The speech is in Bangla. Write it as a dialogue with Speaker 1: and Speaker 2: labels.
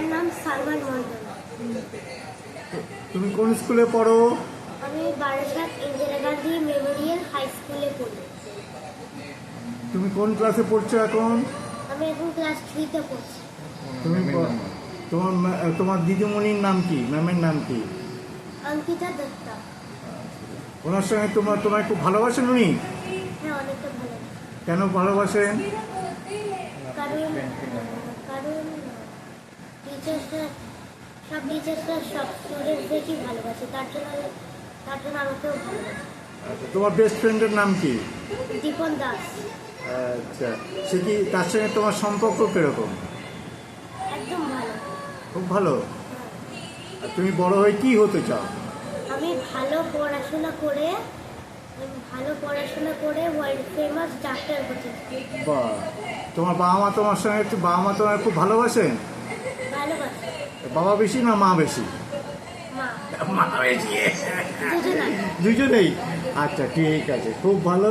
Speaker 1: আমার নাম সালমান মন্ডল
Speaker 2: তুমি কোন স্কুলে পড়ো?
Speaker 1: আমি বারাসাত ইন্দিরা গান্ধী মেমোরিয়াল হাই স্কুলে পড়ি।
Speaker 2: তুমি কোন ক্লাসে পড়ছো এখন?
Speaker 1: আমি এখন ক্লাস থ্রিতে পড়ছি।
Speaker 2: তুমি প- তোমার মা- তোমার দিদিমণির নাম কি? ম্যামের নাম কি?
Speaker 1: অঙ্কিতা দত্তা।
Speaker 2: ওনার সঙ্গে তোমার তোমায় খুব ভালোবাসেন উনি?
Speaker 1: হ্যাঁ অনেকটা ভালো।
Speaker 2: কেন ভালোবাসেন?
Speaker 1: কারণ কারণ টিচার্সরা সব টিচার্সরা সব স্টুডেন্টদেরকেই ভালোবাসে তার জন্য তার জন্য আমাকেও ভালোবাসে।
Speaker 2: আচ্ছা, তোমার বেস্ট ফ্রেন্ডের নাম কি?
Speaker 1: দীপন দাস।
Speaker 2: আচ্ছা সে কি তার সঙ্গে তোমার সম্পর্ক কীরকম?
Speaker 1: একদম ভালো।
Speaker 2: খুব ভালো? তুমি বড় হয়ে কি হতে চাও?
Speaker 1: আমি ভালো পড়াশোনা করে ভালো পড়াশোনা করে ওয়ার্ল্ড ফেমাস ডাক্তার হতে চাই।
Speaker 2: তোমার বাবা মা তোমার সঙ্গে একটু বাবা মা তোমার খুব ভালোবাসেন?
Speaker 1: ভালোবাসি
Speaker 2: বাবা বেশি না মা বেশি? মা। বেশি।
Speaker 1: দুজনাই।
Speaker 2: দুজনেই? আচ্ছা ঠিক আছে খুব ভালো।